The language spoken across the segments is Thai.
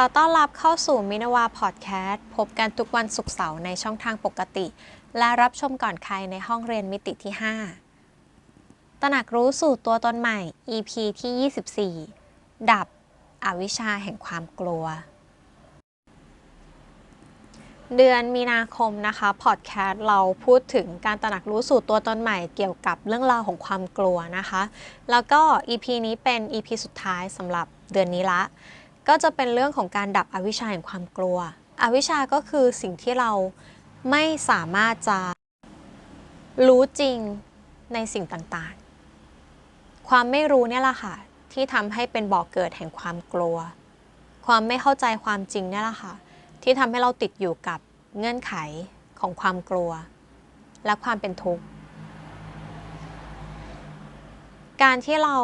ขอต้อนรับเข้าสู่มินาวาพอดแคสต์พบกันทุกวันศุกร์เสาร์ในช่องทางปกติ และรับชมก่อนใครในห้องเรียนมิติที่ 5 ตระหนักรู้สู่ตัวตนใหม่ EP ที่ 24 ดับอวิชชาแห่งความกลัว เดือนมีนาคมนะคะพอดแคสต์เราพูดถึงการตระหนักรู้สู่ตัวตนใหม่เกี่ยวกับเรื่องราวของความกลัวนะคะ แล้วก็ EP นี้เป็น EP สุดท้ายสำหรับเดือนนี้ละ ก็จะเป็นเรื่องของการดับอวิชชาแห่งความกลัว อวิชชาก็คือสิ่งที่เราไม่สามารถจะรู้จริงในสิ่งต่างๆ ความไม่รู้เนี่ยแหละค่ะ ที่ทำให้เป็นบ่อกเกิดแห่งความกลัว ความไม่เข้าใจความจริงเนี่ยแหละค่ะ ที่ทำให้เราติดอยู่กับเงื่อนไขของความกลัว และความเป็นทุกข์ การที่เรา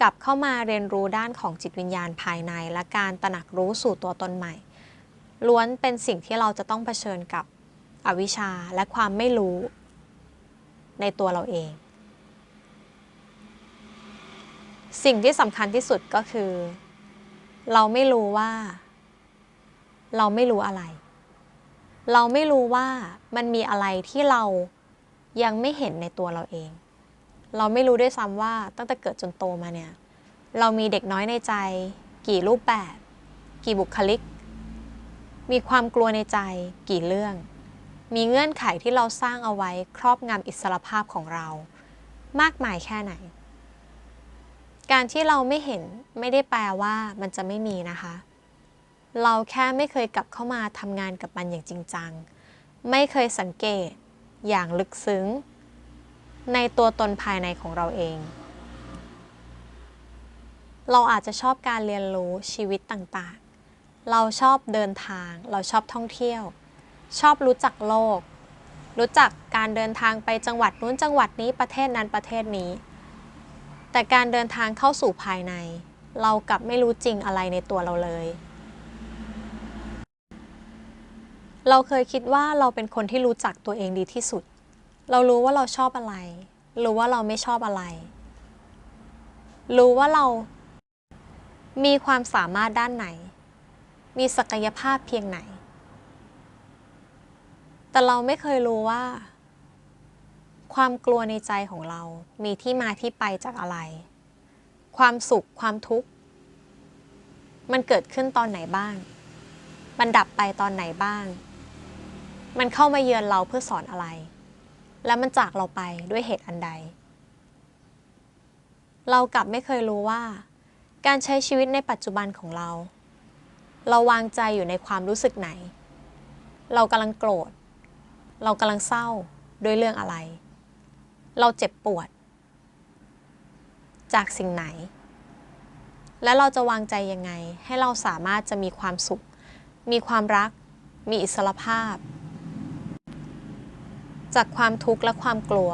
กลับเข้ามาเรียนรู้ด้านของจิตวิญญาณภายใน และการตระหนักรู้สู่ตัวตนใหม่ ล้วนเป็นสิ่งที่เราจะต้องเผชิญกับอวิชชาและความไม่รู้ในตัวเราเอง สิ่งที่สำคัญที่สุดก็คือ เราไม่รู้ว่า เราไม่รู้อะไร เราไม่รู้ว่ามันมีอะไรที่เรายังไม่เห็นในตัวเราเอง เราไม่รู้ด้วยซ้ำว่าตั้งแต่เกิดจนโตมาเนี่ย เรามีเด็กน้อยในใจ กี่รูปแบบ กี่บุคลิก มีความกลัวในใจ กี่เรื่อง มีเงื่อนไขที่เราสร้างเอาไว้ครอบงำอิสรภาพของเรา มากมายแค่ไหน การที่เราไม่เห็นไม่ได้แปลว่ามันจะไม่มีนะคะ เราแค่ไม่เคยกลับเข้ามาทำงานกับมันอย่างจริงจัง ไม่เคยสังเกต อย่างลึกซึ้ง ในตัวตนภายในของเราเอง เราอาจจะชอบการเรียนรู้ชีวิตต่างๆ เราชอบเดินทาง เราชอบท่องเที่ยว ชอบรู้จักโลก รู้จักการเดินทางไปจังหวัดนู้นจังหวัดนี้ประเทศนั้นประเทศนี้ แต่การเดินทางเข้าสู่ภายใน เรากลับไม่รู้จริงอะไรในตัวเราเลยเราเคยคิดว่าเราเป็นคนที่รู้จักตัวเองดีที่สุด เรารู้ว่าเราชอบอะไร รู้ว่าเราไม่ชอบอะไร รู้ว่าเรามีความสามารถด้านไหน มีศักยภาพเพียงไหน แต่เราไม่เคยรู้ว่า ความกลัวในใจของเรา มีที่มาที่ไปจากอะไร ความสุข ความทุกข์ มันเกิดขึ้นตอนไหนบ้าง มันดับไปตอนไหนบ้าง มันเข้ามาเยือนเราเพื่อสอนอะไร แล้วมันจากเราไปด้วยเหตุอันใด เรากลับไม่เคยรู้ว่า การใช้ชีวิตในปัจจุบันของเรา เราวางใจอยู่ในความรู้สึกไหน เรากำลังโกรธ เรากำลังเศร้าด้วยเรื่องอะไร เราเจ็บปวด จากสิ่งไหน และเราจะวางใจยังไง ให้เราสามารถจะมีความสุข มีความรัก มีอิสรภาพ จากความทุกข์และความกลัว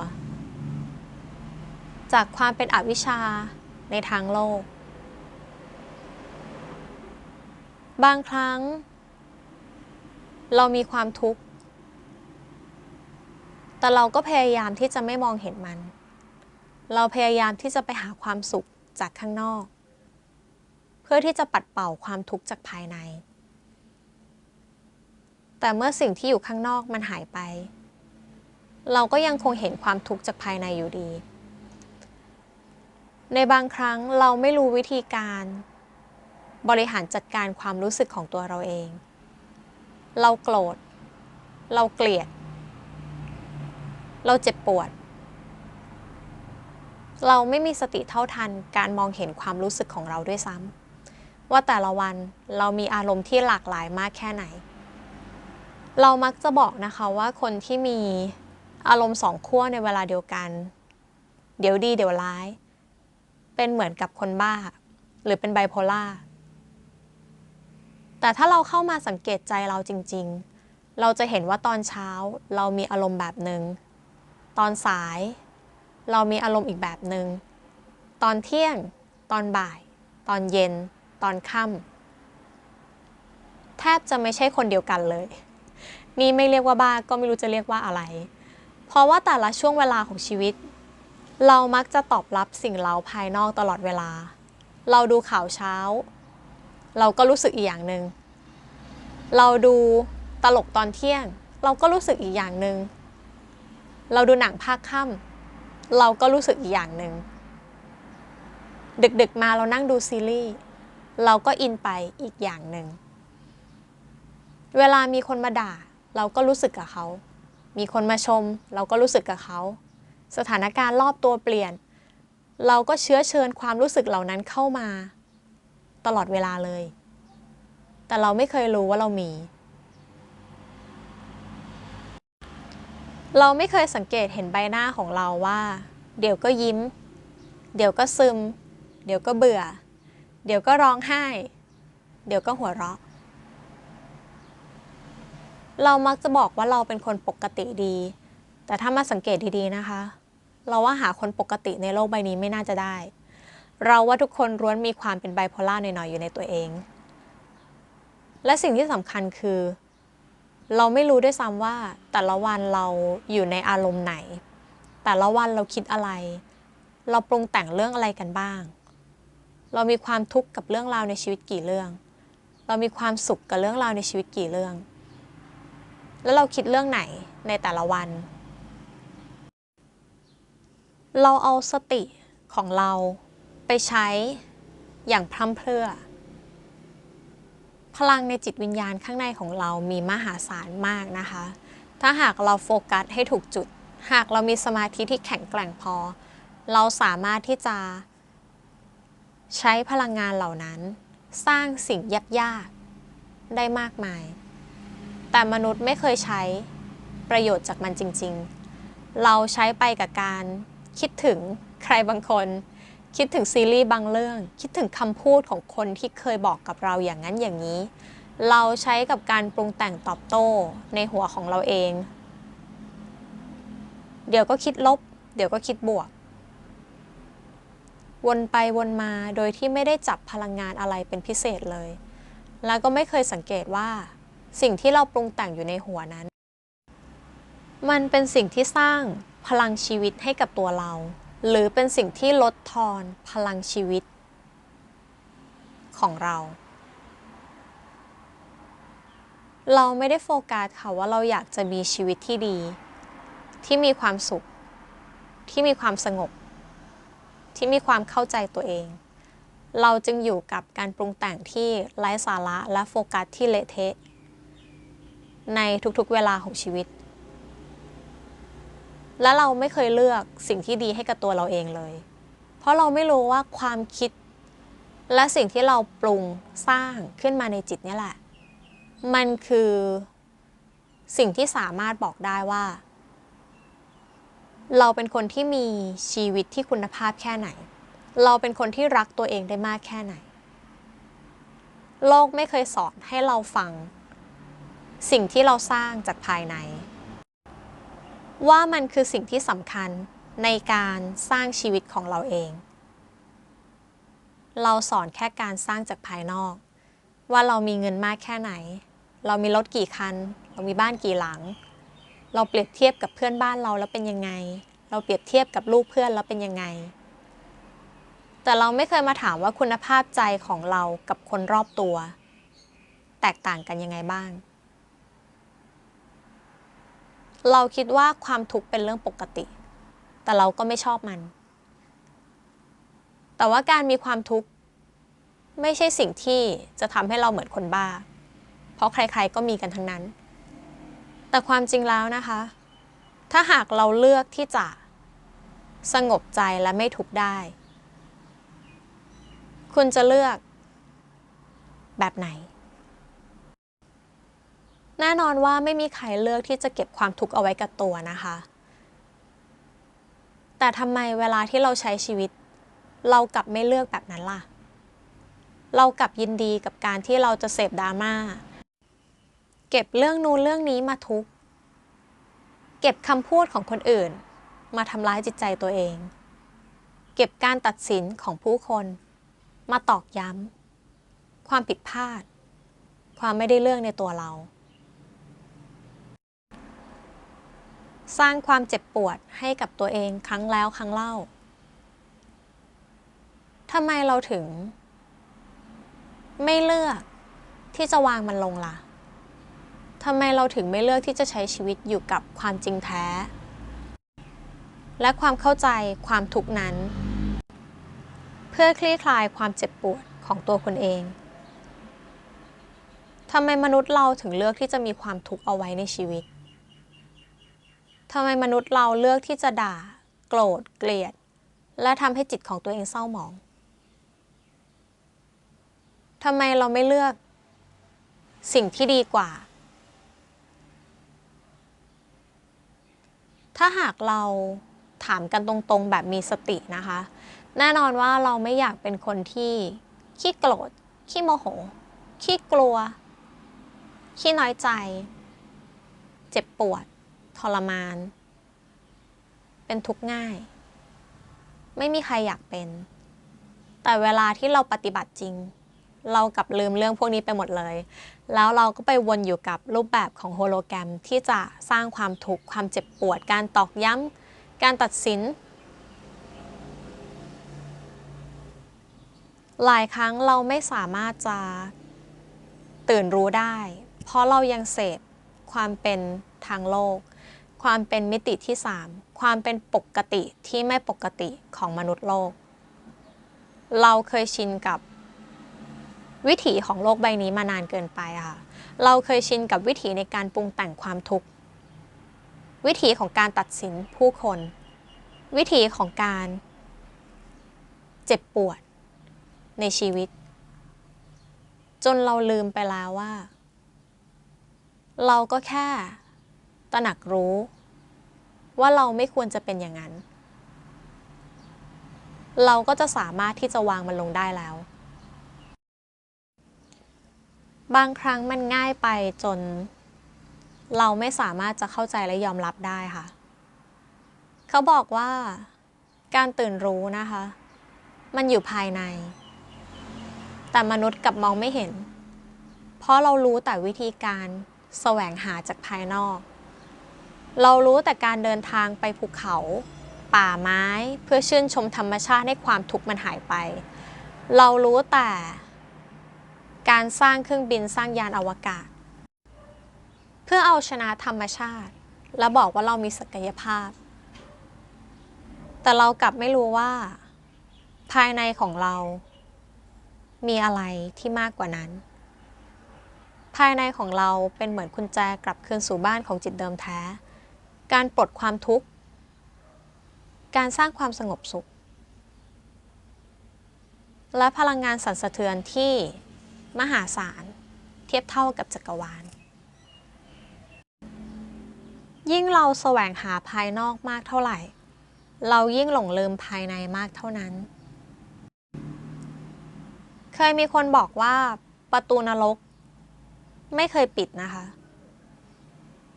จากความเป็นอวิชชาในทางโลก บางครั้ง เรามีความทุกข์ แต่เราก็พยายามที่จะไม่มองเห็นมัน เราพยายามที่จะไปหาความสุขจากข้างนอก เพื่อที่จะปัดเป่าความทุกข์จากภายใน แต่เมื่อสิ่งที่อยู่ข้างนอกมันหายไป เราก็ยังคงเห็นความทุกข์จากภายในอยู่ดี ในบางครั้งเราไม่รู้วิธีการ บริหารจัดการความรู้สึกของตัวเราเอง เราโกรธ เราเกลียด เราเจ็บปวด เราไม่มีสติเท่าทันการมองเห็นความรู้สึกของเราด้วยซ้ำว่าแต่ละวันเรามีอารมณ์ที่หลากหลายมากแค่ไหน เรามักจะบอกนะคะว่าคนที่มี อารมณ์สองขั้วในเวลาเดียวกัน เดี๋ยวดีเดี๋ยวร้าย เป็นเหมือนกับคนบ้า หรือเป็นไบโพล่า แต่ถ้าเราเข้ามาสังเกตใจเราจริง ๆ เราจะเห็นว่าตอนเช้าเรามีอารมณ์แบบหนึ่ง ตอนสาย เรามีอารมณ์อีกแบบหนึง่ง ตอนเที่ยง ตอนบ่าย ตอนเย็น ตอนค่ำแทบจะไม่ใช่คนเดียวกันเลย นี่ไม่เรียกว่าบ้าก็ไม่รู้จะเรียกว่าอะไร เพราะว่าแต่ละช่วงเวลาของชีวิต เรามักจะตอบรับสิ่งเราภายนอกตลอดเวลา เราดูข่าวเช้า เราก็รู้สึกอีกอย่างหนึ่งเราดูตลกตอนเที่ยง เราก็รู้สึกอีกอย่างหนึ่งเราดูหนังภาคค่ำเราก็รู้สึกอีกอย่างหนึ่งดึกๆมาเรานั่งดูซีรีส์เราก็อินไปอีกอย่างหนึ่งเวลามีคนมาด่า เราก็รู้สึกกับเขา มีคนมาชม เราก็รู้สึกกับเขา สถานการณ์รอบตัวเปลี่ยน เราก็เชื้อเชิญความรู้สึกเหล่านั้นเข้ามา ตลอดเวลาเลย แต่เราไม่เคยรู้ว่าเรามี เราไม่เคยสังเกตเห็นใบหน้าของเราว่า เดี๋ยวก็ยิ้ม เดี๋ยวก็ซึม เดี๋ยวก็เบื่อ เดี๋ยวก็ร้องไห้ เดี๋ยวก็หัวเราะ เรามักจะบอกว่าเราเป็นคนปกติดี แต่ถ้ามาสังเกตดีๆนะคะ เราว่าหาคนปกติในโลกใบนี้ไม่น่าจะได้ เราว่าทุกคนล้วนมีความเป็นไบโพล่าหน่อยๆอยู่ในตัวเอง และสิ่งที่สำคัญคือ เราไม่รู้ด้วยซ้ำว่า แต่ละวันเราอยู่ในอารมณ์ไหน แต่ละวันเราคิดอะไร เราปรุงแต่งเรื่องอะไรกันบ้าง เรามีความทุกข์กับเรื่องราวในชีวิตกี่เรื่อง เรามีความสุขกับเรื่องราวในชีวิตกี่เรื่อง แล้วเราคิดเรื่องไหนในแต่ละวัน เราเอาสติของเราไปใช้อย่างพร่ำเพรื่อ พลังในจิตวิญญาณข้างในของเรามีมหาศาลมากนะคะ ถ้าหากเราโฟกัสให้ถูกจุด หากเรามีสมาธิที่แข็งแกร่งพอ เราสามารถที่จะใช้พลังงานเหล่านั้น สร้างสิ่งยากๆ ได้มากมาย แต่มนุษย์ไม่เคยใช้ประโยชน์จากมันจริง ๆ เราใช้ไปกับการคิดถึงใครบางคน คิดถึงซีรีส์บางเรื่อง คิดถึงคำพูดของคนที่เคยบอกกับเราอย่างนั้นอย่างนี้ เราใช้กับการปรุงแต่งตอบโต้ในหัวของเราเอง เดี๋ยวก็คิดลบ เดี๋ยวก็คิดบวก วนไปวนมาโดยที่ไม่ได้จับพลังงานอะไรเป็นพิเศษเลย แล้วก็ไม่เคยสังเกตว่า สิ่งที่เราปรุงแต่งอยู่ในหัวนั้น มันเป็นสิ่งที่สร้างพลังชีวิตให้กับตัวเรา หรือเป็นสิ่งที่ลดทอนพลังชีวิต ของเรา เราไม่ได้โฟกัสค่ะว่าเราอยากจะมีชีวิตที่ดี ที่มีความสุข ที่มีความสงบ ที่มีความเข้าใจตัวเอง เราจึงอยู่กับการปรุงแต่งที่ไร้สาระและโฟกัสที่เละเทะ ในทุกๆเวลาของชีวิต และเราไม่เคยเลือกสิ่งที่ดีให้กับตัวเราเองเลย เพราะเราไม่รู้ว่าความคิด และสิ่งที่เราปรุงสร้างขึ้นมาในจิตนี่แหละ มันคือสิ่งที่สามารถบอกได้ว่า เราเป็นคนที่มีชีวิตที่คุณภาพแค่ไหน เราเป็นคนที่รักตัวเองได้มากแค่ไหน โลกไม่เคยสอนให้เราฟัง สิ่งที่เราสร้างจากภายใน ว่ามันคือสิ่งที่สำคัญในการสร้างชีวิตของเราเอง เราสอนแค่การสร้างจากภายนอก ว่าเรามีเงินมากแค่ไหน เรามีรถกี่คัน เรามีบ้านกี่หลัง เราเปรียบเทียบกับเพื่อนบ้านเราแล้วเป็นยังไง เราเปรียบเทียบกับลูกเพื่อนแล้วเป็นยังไง แต่เราไม่เคยมาถามว่าคุณภาพใจของเรากับคนรอบตัว แตกต่างกันยังไงบ้าง เราคิดว่าความทุกข์เป็นเรื่องปกติ แต่เราก็ไม่ชอบมัน แต่ว่าการมีความทุกข์ไม่ใช่สิ่งที่จะทำให้เราเหมือนคนบ้า เพราะใครๆก็มีกันทั้งนั้น แต่ความจริงแล้วนะคะ ถ้าหากเราเลือกที่จะสงบใจและไม่ทุกข์ได้ คุณจะเลือกแบบไหน แน่นอนว่าไม่มีใครเลือกที่จะเก็บความทุกข์เอาไว้กับตัวนะคะ แต่ทำไมเวลาที่เราใช้ชีวิต เรากลับไม่เลือกแบบนั้นล่ะ เรากลับยินดีกับการที่เราจะเสพดราม่า เก็บเรื่องนู้นเรื่องนี้มาทุก เก็บคำพูดของคนอื่น มาทำร้ายจิตใจตัวเอง เก็บการตัดสินของผู้คน มาตอกย้ำความผิดพลาด ความไม่ได้เรื่องในตัวเรา สร้างความเจ็บปวดให้กับตัวเองครั้งแล้วครั้งเล่าทำไมเราถึง ไม่เลือกที่จะวางมันลงล่ะทำไมเราถึงไม่เลือกที่จะใช้ชีวิตอยู่กับความจริงแท้ และความเข้าใจความทุกข์นั้น เพื่อคลี่คลายความเจ็บปวดของตัวคนเองทำไมมนุษย์เราถึงเลือกที่จะมีความทุกข์เอาไว้ในชีวิต ทำไมมนุษย์เราเลือกที่จะด่า โกรธเกลียด และทำให้จิตของตัวเองเศร้าหมองทำไมเราไม่เลือกสิ่งที่ดีกว่า ถ้าหากเราถามกันตรงๆแบบมีสตินะคะ แน่นอนว่าเราไม่อยากเป็นคนที่ขี้โกรธ ขี้โมโห ขี้กลัว ขี้น้อยใจ เจ็บปวด ทรมาน เป็นทุกข์ง่าย ไม่มีใครอยากเป็น แต่เวลาที่เราปฏิบัติจริง เรากลับลืมเรื่องพวกนี้ไปหมดเลย แล้วเราก็ไปวนอยู่กับรูปแบบของโฮโลแกรมที่จะสร้างความทุกข์ความเจ็บปวด การตอกย้ำการตัดสินหลายครั้งเราไม่สามารถจะตื่นรู้ได้ เพราะเรายังเสพความเป็นทางโลก ความเป็นมิติที่ 3 ความเป็นปกติที่ไม่ปกติของมนุษย์โลก เราเคยชินกับวิถีของโลกใบนี้มานานเกินไปค่ะ เราเคยชินกับวิถีในการปรุงแต่งความทุกข์ วิถีของการตัดสินผู้คน วิถีของการเจ็บปวดในชีวิต จนเราลืมไปแล้วว่า เราก็แค่ ตระหนักรู้ว่าเราไม่ควรจะเป็นอย่างนั้น เราก็จะสามารถที่จะวางมันลงได้แล้ว บางครั้งมันง่ายไปจน เราไม่สามารถจะเข้าใจและยอมรับได้ค่ะ เขาบอกว่าการตื่นรู้นะคะ มันอยู่ภายใน แต่มนุษย์กลับมองไม่เห็น เพราะเรารู้แต่วิธีการแสวงหาจากภายนอก เรารู้แต่การเดินทางไปภูเขา ป่าไม้เพื่อชื่นชมธรรมชาติให้ความทุกข์มันหายไป เรารู้แต่การสร้างเครื่องบินสร้างยานอวกาศ เพื่อเอาชนะธรรมชาติ และบอกว่าเรามีศักยภาพ แต่เรากลับไม่รู้ว่า ภายในของเรา มีอะไรที่มากกว่านั้น ภายในของเราเป็นเหมือนกุญแจกลับคืนสู่บ้านของจิตเดิมแท้ การปลดความทุกข์ การสร้างความสงบสุข และพลังงานสั่นสะเทือนที่มหาศาลเทียบเท่ากับจักรวาล ยิ่งเราแสวงหาภายนอกมากเท่าไหร่ เรายิ่งหลงลืมภายในมากเท่านั้น เคยมีคนบอกว่าประตูนรก ไม่เคยปิดนะคะ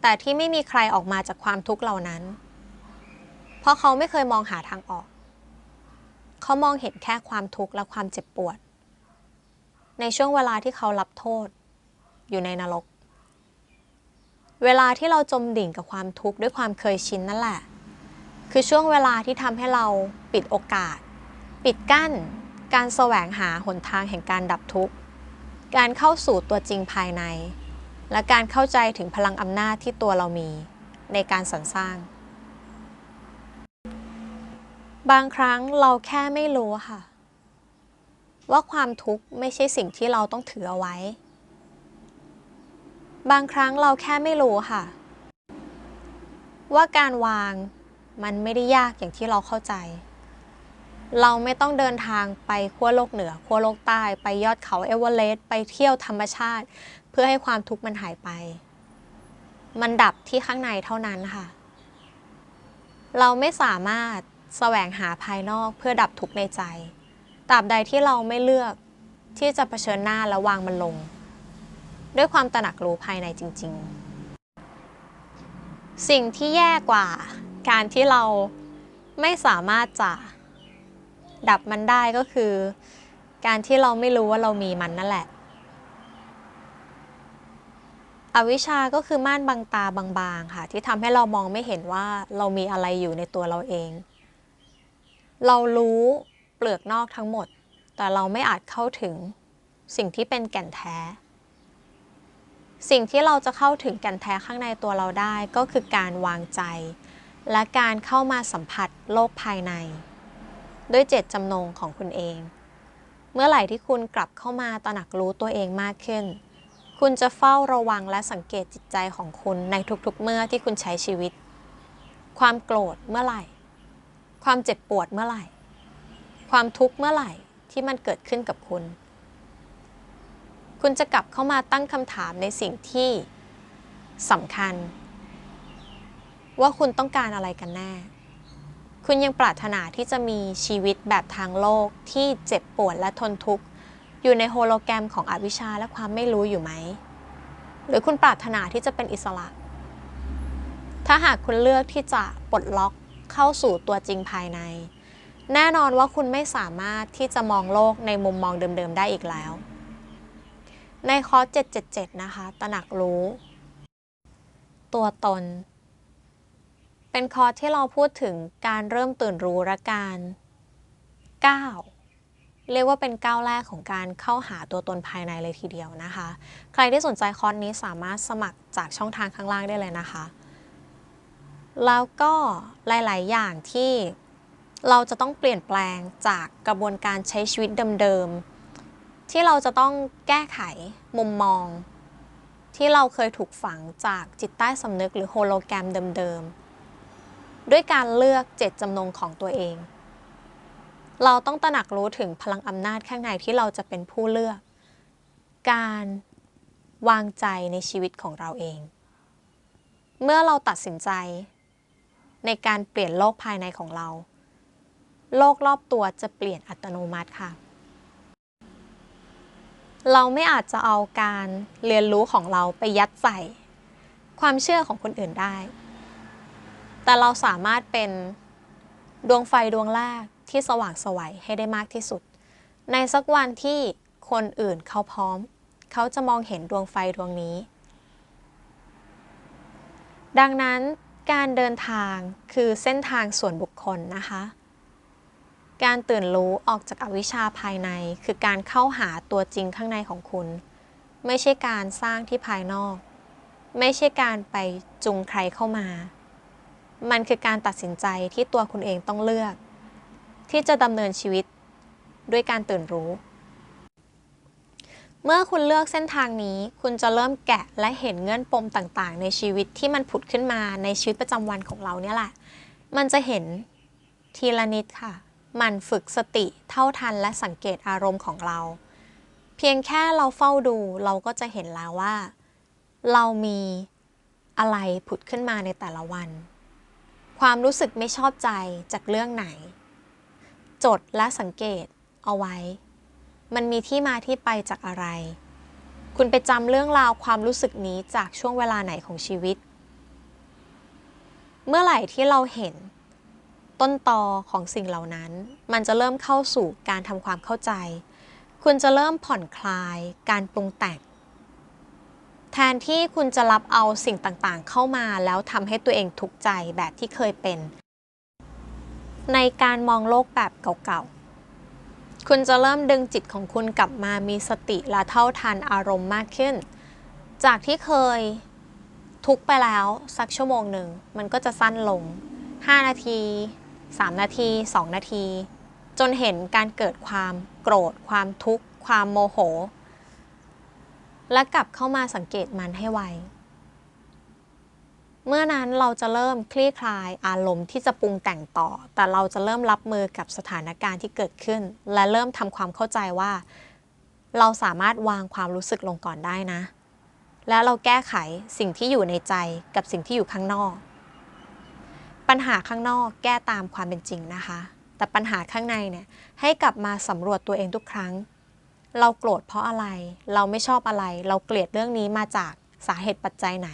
แต่ที่ไม่มีใครออกมาจากความทุกข์เหล่านั้น เพราะเขาไม่เคยมองหาทางออก เขามองเห็นแค่ความทุกข์และความเจ็บปวด ในช่วงเวลาที่เขารับโทษ อยู่ในนรก เวลาที่เราจมดิ่งกับความทุกข์ด้วยความเคยชินนั่นแหละ คือช่วงเวลาที่ทำให้เราปิดโอกาส ปิดกั้น การแสวงหาหนทางแห่งการดับทุกข์ การเข้าสู่ตัวจริงภายใน และการเข้าใจถึงพลังอำนาจที่ตัวเรามีในการสรรสร้าง บางครั้งเราแค่ไม่รู้ค่ะ ว่าความทุกข์ไม่ใช่สิ่งที่เราต้องถือเอาไว้ บางครั้งเราแค่ไม่รู้ค่ะ ว่าการวางมันไม่ได้ยากอย่างที่เราเข้าใจ เราไม่ต้องเดินทางไปขั้วโลกเหนือขั้วโลกใต้ ไปยอดเขาเอเวอเรสต์ไปเที่ยวธรรมชาติ เพื่อให้ความทุกข์มันหายไป มันดับที่ข้างในเท่านั้นค่ะ เราไม่สามารถแสวงหาภายนอกเพื่อดับทุกข์ในใจ ตราบใดที่เราไม่เลือกที่จะเผชิญหน้าและวางมันลง ด้วยความตระหนักรู้ภายในจริง ๆ สิ่งที่แย่กว่า การที่เราไม่สามารถจะดับมันได้ก็คือ การที่เราไม่รู้ว่าเรามีมันนั่นแหละ อวิชชาก็คือม่านบังตาบางๆ ค่ะ ที่ทำให้เรามองไม่เห็นว่าเรามีอะไรอยู่ในตัวเราเอง เรารู้เปลือกนอกทั้งหมด แต่เราไม่อาจเข้าถึงสิ่งที่เป็นแก่นแท้ สิ่งที่เราจะเข้าถึงแก่นแท้ข้างในตัวเราได้ก็คือการวางใจ และการเข้ามาสัมผัสโลกภายใน ด้วยเจตจำนงของคุณเอง เมื่อไหร่ที่คุณกลับเข้ามาตระหนักรู้ตัวเองมากขึ้น คุณจะเฝ้าระวังและสังเกตจิตใจของคุณในทุกๆ เมื่อที่คุณใช้ชีวิต ความโกรธเมื่อไหร่ ความเจ็บปวดเมื่อไหร่ ความทุกข์เมื่อไหร่ที่มันเกิดขึ้นกับคุณ คุณจะกลับเข้ามาตั้งคำถามในสิ่งที่สำคัญ ว่าคุณต้องการอะไรกันแน่ คุณยังปรารถนาที่จะมีชีวิตแบบทางโลกที่เจ็บปวดและทนทุกข์ อยู่ในโฮโลแกรมของอวิชชาและความไม่รู้อยู่ไหม หรือคุณปรารถนาที่จะเป็นอิสระ ถ้าหากคุณเลือกที่จะปลดล็อกเข้าสู่ตัวจริงภายใน แน่นอนว่าคุณไม่สามารถที่จะมองโลกในมุมมองเดิมๆได้อีกแล้ว ในคอร์ส 777 นะคะ ตระหนักรู้ ตัวตน เป็นคอร์สที่เราพูดถึงการเริ่มตื่นรู้และการก้าว เรียกว่าเป็นก้าวแรกของการเข้าหาตัวตนภายในเลยทีเดียวนะคะ ใครที่สนใจคอร์สนี้สามารถสมัครจากช่องทางข้างล่างได้เลยนะคะ แล้วก็หลาย ๆ อย่างที่เราจะต้องเปลี่ยนแปลงจากกระบวนการใช้ชีวิตเดิม ๆ ที่เราจะต้องแก้ไขมุมมอง ที่เราเคยถูกฝังจากจิตใต้สำนึกหรือโฮโลแกรมเดิม ๆ ด้วยการเลือกเจตจำนงของตัวเอง เราต้องตระหนักรู้ถึงพลังอำนาจข้างในที่เราจะเป็นผู้เลือก การวางใจในชีวิตของเราเอง เมื่อเราตัดสินใจ ในการเปลี่ยนโลกภายในของเรา โลกรอบตัวจะเปลี่ยนอัตโนมัติค่ะ เราไม่อาจจะเอาการเรียนรู้ของเราไปยัดใส่ ความเชื่อของคนอื่นได้ แต่เราสามารถเป็นดวงไฟดวงแรก ที่สว่างไสวัยให้ได้มากที่สุด ในสักวันที่คนอื่นเขาพร้อม เขาจะมองเห็นดวงไฟดวงนี้ ดังนั้นการเดินทางคือเส้นทางส่วนบุคคลนะคะ การตื่นรู้ออกจากอวิชชาภายใน คือการเข้าหาตัวจริงข้างในของคุณ ไม่ใช่การสร้างที่ภายนอก ไม่ใช่การไปจูงใครเข้ามา มันคือการตัดสินใจที่ตัวคุณเองต้องเลือก ที่จะดำเนินชีวิตด้วยการตื่นรู้ เมื่อคุณเลือกเส้นทางนี้ คุณจะเริ่มแกะและเห็นเงื่อนปมต่างๆ ในชีวิตที่มันผุดขึ้นมาในชีวิตประจำวันของเราเนี่ยแหละ มันจะเห็นทีละนิดค่ะ มันฝึกสติเท่าทันและสังเกตอารมณ์ของเรา เพียงแค่เราเฝ้าดูเราก็จะเห็นแล้วว่า เรามีอะไรผุดขึ้นมาในแต่ละวัน ความรู้สึกไม่ชอบใจจากเรื่องไหน จดและสังเกตเอาไว้ มันมีที่มาที่ไปจากอะไร คุณไปจำเรื่องราวความรู้สึกนี้จากช่วงเวลาไหนของชีวิต เมื่อไหร่ที่เราเห็น ต้นตอของสิ่งเหล่านั้น มันจะเริ่มเข้าสู่การทำความเข้าใจ คุณจะเริ่มผ่อนคลายการปรุงแต่งแทนที่คุณจะรับเอาสิ่งต่างๆ เข้ามาแล้วทำให้ตัวเองทุกข์ใจแบบที่เคยเป็น ในการมองโลกแบบเก่าๆ คุณจะเริ่มดึงจิตของคุณกลับมามีสติและเท่าทันอารมณ์มากขึ้น จากที่เคยทุกไปแล้วสักชั่วโมงหนึ่ง มันก็จะสั้นลง 5 นาที 3 นาที 2 นาที จนเห็นการเกิดความโกรธ ความทุกข์ ความโมโห และกลับเข้ามาสังเกตมันให้ไว เมื่อนั้นเราจะเริ่มคลี่คลายอารมณ์ที่จะปรุงแต่งต่อ แต่เราจะเริ่มรับมือกับสถานการณ์ที่เกิดขึ้น และเริ่มทำความเข้าใจว่า เราสามารถวางความรู้สึกลงก่อนได้นะ และเราแก้ไขสิ่งที่อยู่ในใจกับสิ่งที่อยู่ข้างนอก ปัญหาข้างนอกแก้ตามความเป็นจริงนะคะ แต่ปัญหาข้างในเนี่ยให้กลับมาสำรวจตัวเองทุกครั้ง เราโกรธเพราะอะไร เราไม่ชอบอะไร เราเกลียดเรื่องนี้มาจากสาเหตุปัจจัยไหน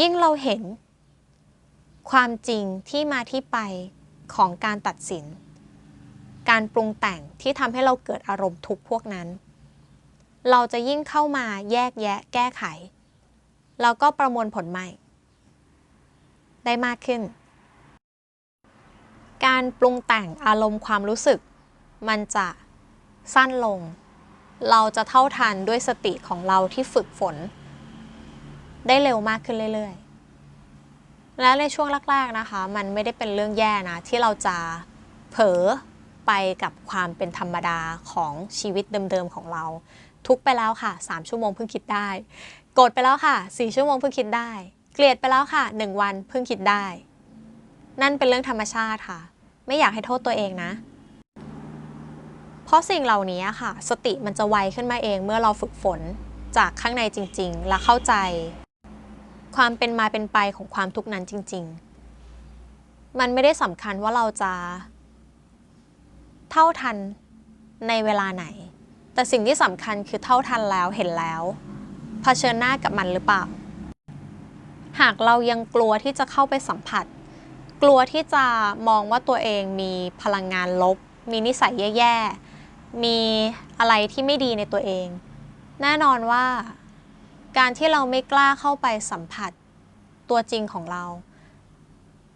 ยิ่งเราเห็นความจริงที่มาที่ไปของการตัดสิน การปรุงแต่งที่ทำให้เราเกิดอารมณ์ทุกพวกนั้น เราจะยิ่งเข้ามาแยกแยะแก้ไข แล้วก็ประมวลผลใหม่ ได้มากขึ้น การปรุงแต่งอารมณ์ความรู้สึก มันจะสั้นลง เราจะเท่าทันด้วยสติของเราที่ฝึกฝน ได้เร็วมากขึ้นเรื่อยๆ และในช่วงแรกๆนะคะ มันไม่ได้เป็นเรื่องแย่นะ ที่เราจะเผลอไปกับความเป็นธรรมดาของชีวิตเดิมๆของเรา ทุกไปแล้วค่ะ 3 ชั่วโมงเพิ่งคิดได้ โกรธไปแล้วค่ะ 4 ชั่วโมงเพิ่งคิดได้ เกลียดไปแล้วค่ะ 1 วันเพิ่งคิดได้ นั่นเป็นเรื่องธรรมชาติค่ะ ไม่อยากให้โทษตัวเองนะ เพราะสิ่งเหล่านี้ค่ะ สติมันจะไวขึ้นมาเองเมื่อเราฝึกฝนจากข้างในจริง ๆ และเข้าใจ ความเป็นมาเป็นไปของความทุกข์นั้นจริง ๆ มันไม่ได้สำคัญว่าเราจะ เท่าทันในเวลาไหน แต่สิ่งที่สำคัญคือเท่าทันแล้วเห็นแล้วเผชิญหน้ากับมันหรือเปล่า หากเรายังกลัวที่จะเข้าไปสัมผัส กลัวที่จะมองว่าตัวเองมีพลังงานลบ มีนิสัยแย่ๆมีอะไรที่ไม่ดีในตัวเอง แน่นอนว่า การที่เราไม่กล้าเข้าไปสัมผัสตัวจริงของเรา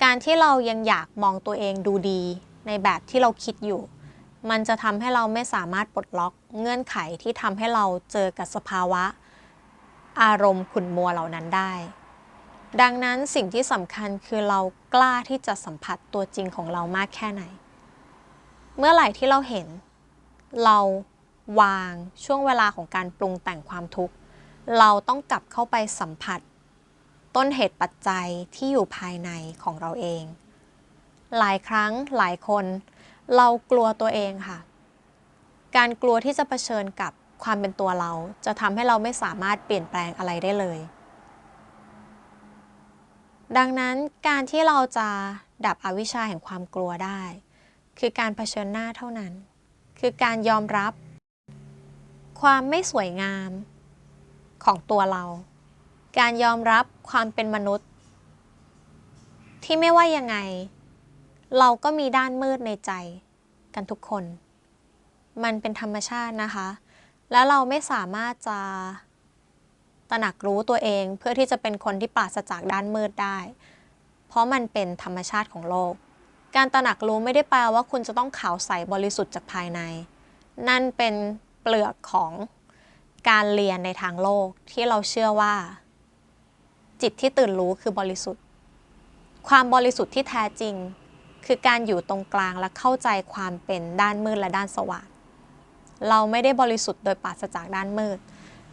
การที่เรายังอยากมองตัวเองดูดีในแบบที่เราคิดอยู่ มันจะทำให้เราไม่สามารถปลดล็อกเงื่อนไขที่ทำให้เราเจอกับสภาวะ อารมณ์ขุ่นมัวเหล่านั้นได้ ดังนั้นสิ่งที่สำคัญคือเรากล้าที่จะสัมผัสตัวจริงของเรามากแค่ไหน เมื่อไหร่ที่เราเห็น เราวางช่วงเวลาของการปรุงแต่งความทุกข์ เราต้องกลับเข้าไปสัมผัส ต้นเหตุปัจจัยที่อยู่ภายในของเราเอง หลายครั้งหลายคน เรากลัวตัวเองค่ะ การกลัวที่จะเผชิญกับความเป็นตัวเรา จะทำให้เราไม่สามารถเปลี่ยนแปลงอะไรได้เลย ดังนั้นการที่เราจะดับอวิชชาแห่งความกลัวได้ คือการเผชิญหน้าเท่านั้น คือการยอมรับ ความไม่สวยงาม ของตัวเรา การยอมรับความเป็นมนุษย์ ที่ไม่ว่ายังไง เราก็มีด้านมืดในใจกันทุกคน มันเป็นธรรมชาตินะคะ และเราไม่สามารถจะตระหนักรู้ตัวเองเพื่อที่จะเป็นคนที่ปราศจากด้านมืดได้ เพราะมันเป็นธรรมชาติของโลก การตระหนักรู้ไม่ได้แปลว่าคุณจะต้องขาวใสบริสุทธิ์จากภายใน นั่นเป็นเปลือกของ การเรียนในทางโลกที่เราเชื่อว่า จิตที่ตื่นรู้คือบริสุทธิ์ ความบริสุทธิ์ที่แท้จริง คือการอยู่ตรงกลางและเข้าใจความเป็นด้านมืดและด้านสว่าง เราไม่ได้บริสุทธิ์โดยปราศจากด้านมืด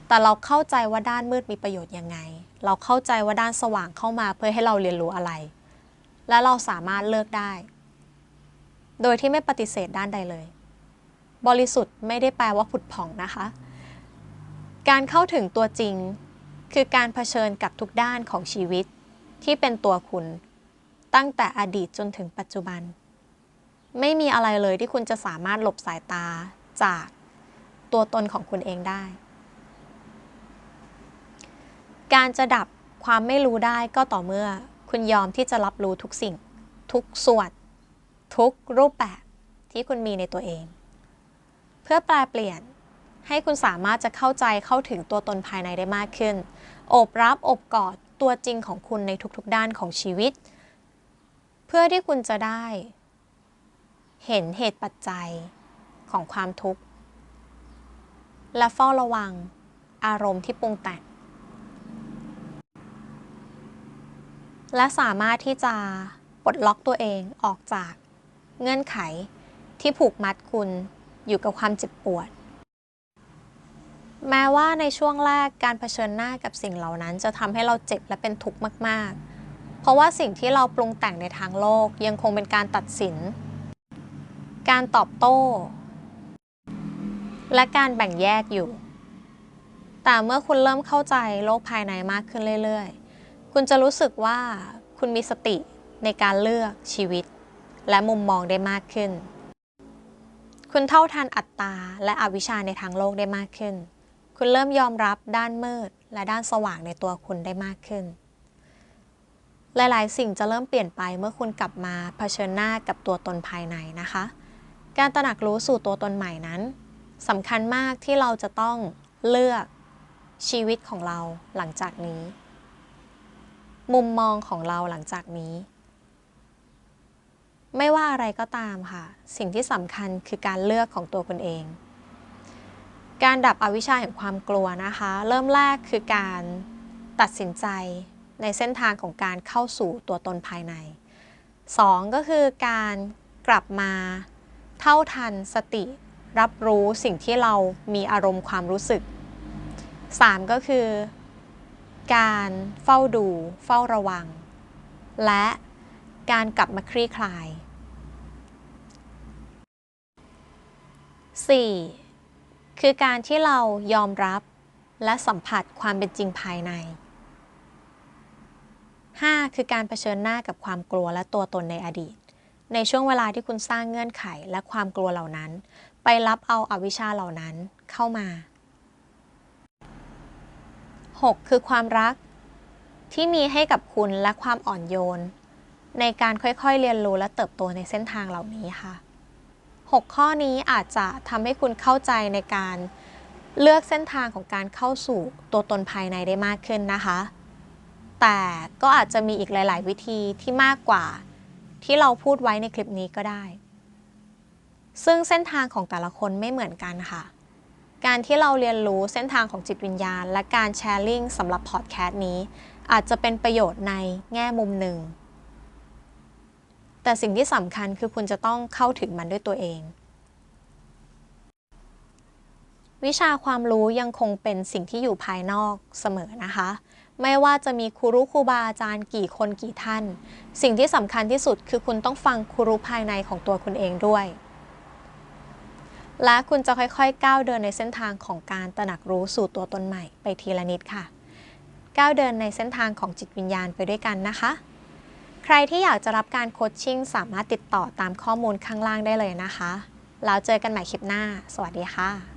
แต่เราเข้าใจว่าด้านมืดมีประโยชน์ยังไง เราเข้าใจว่าด้านสว่างเข้ามาเพื่อให้เราเรียนรู้อะไร และเราสามารถเลือกได้ โดยที่ไม่ปฏิเสธด้านใดเลย บริสุทธิ์ไม่ได้แปลว่าผุดผ่องนะคะ การเข้าถึงตัวจริง คือการเผชิญกับทุกด้านของชีวิตที่เป็นตัวคุณ ตั้งแต่อดีตจนถึงปัจจุบัน ไม่มีอะไรเลยที่คุณจะสามารถหลบสายตาจากตัวตนของคุณเองได้ การจะดับความไม่รู้ได้ก็ต่อเมื่อคุณยอมที่จะรับรู้ทุกสิ่ง ทุกส่วน ทุกรูปแบบที่คุณมีในตัวเอง เพื่อแปลเปลี่ยน ให้คุณสามารถจะเข้าใจเข้าถึงตัวตนภายในได้มากขึ้นโอบรับอบกอดตัวจริงของคุณในทุกๆด้านของชีวิต เพื่อที่คุณจะได้ เห็นเหตุปัจจัยของความทุกข์ และเฝ้าระวังอารมณ์ที่ปรุงแต่งและสามารถที่จะปลดล็อกตัวเองออกจากเงื่อนไขที่ผูกมัดคุณอยู่กับความเจ็บปวด แม้ว่าในช่วงแรกการเผชิญหน้ากับสิ่งเหล่านั้น จะทำให้เราเจ็บและเป็นทุกข์มาก ๆ เพราะว่าสิ่งที่เราปรุงแต่งในทางโลกยังคงเป็นการตัดสิน การตอบโต้ และการแบ่งแยกอยู่ แต่เมื่อคุณเริ่มเข้าใจโลกภายในมากขึ้นเรื่อย ๆ คุณจะรู้สึกว่าคุณมีสติในการเลือกชีวิต และมุมมองได้มากขึ้น คุณเท่าทันอัตตาและอวิชชาในทางโลกได้มากขึ้น คุณเริ่มยอมรับด้านมืดและด้านสว่างในตัวคุณได้มากขึ้น หลายๆ สิ่งจะเริ่มเปลี่ยนไปเมื่อคุณกลับมาเผชิญหน้ากับตัวตนภายในนะคะ การตระหนักรู้สู่ตัวตนใหม่นั้นสำคัญมากที่เราจะต้องเลือกชีวิตของเราหลังจากนี้ มุมมองของเราหลังจากนี้ ไม่ว่าอะไรก็ตามค่ะ สิ่งที่สำคัญคือการเลือกของตัวคุณเอง การดับอวิชชาแห่งความกลัวนะคะ เริ่มแรกคือการตัดสินใจในเส้นทางของการเข้าสู่ตัวตนภายใน 2 ก็คือการกลับมาเท่าทันสติ รับรู้สิ่งที่เรามีอารมณ์ความรู้สึก 3 ก็คือ การเฝ้าดู เฝ้าระวัง และการกลับมาคลี่คลาย 4. คือการที่เรายอมรับและสัมผัสความเป็นจริงภายใน 5. คือการเผชิญหน้ากับความกลัวและตัวตนในอดีต ในช่วงเวลาที่คุณสร้างเงื่อนไขและความกลัวเหล่านั้น ไปรับเอาอาวิชชาเหล่านั้นเข้ามา 6. คือความรักที่มีให้กับคุณและความอ่อนโยน ในการค่อยๆเรียนรู้และเติบโตในเส้นทางเหล่านี้ค่ะ 6 ข้อนี้อาจจะทำให้คุณเข้าใจในการเลือกเส้นทางของการเข้าสู่ตัวตนภายในได้มากขึ้นนะคะ แต่ก็อาจจะมีอีกหลาย ๆ วิธีที่มากกว่าที่เราพูดไว้ในคลิปนี้ก็ได้ ซึ่งเส้นทางของแต่ละคนไม่เหมือนกันค่ะ การที่เราเรียนรู้เส้นทางของจิตวิญญาณ และการแชร์ลิงสำหรับพอดแคสต์นี้ อาจจะเป็นประโยชน์ในแง่มุมหนึ่ง แต่สิ่งที่สำคัญคือคุณจะต้องเข้าถึงมันด้วยตัวเอง วิชาความรู้ยังคงเป็นสิ่งที่อยู่ภายนอกเสมอนะคะ ไม่ว่าจะมีครูรู้ครูบาอาจารย์กี่คนกี่ท่าน สิ่งที่สำคัญที่สุดคือคุณต้องฟังครูรู้ภายในของตัวคุณเองด้วย และคุณจะค่อยๆ ก้าวเดินในเส้นทางของการตระหนักรู้สู่ตัวตนใหม่ไปทีละนิดค่ะก้าวเดินในเส้นทางของจิตวิญญาณไปด้วยกันนะคะ ใครที่อยากจะรับการโคชชิ่งสามารถติดต่อตามข้อมูลข้างล่างได้เลยนะคะ แล้วเจอกันใหม่คลิปหน้า สวัสดีค่ะ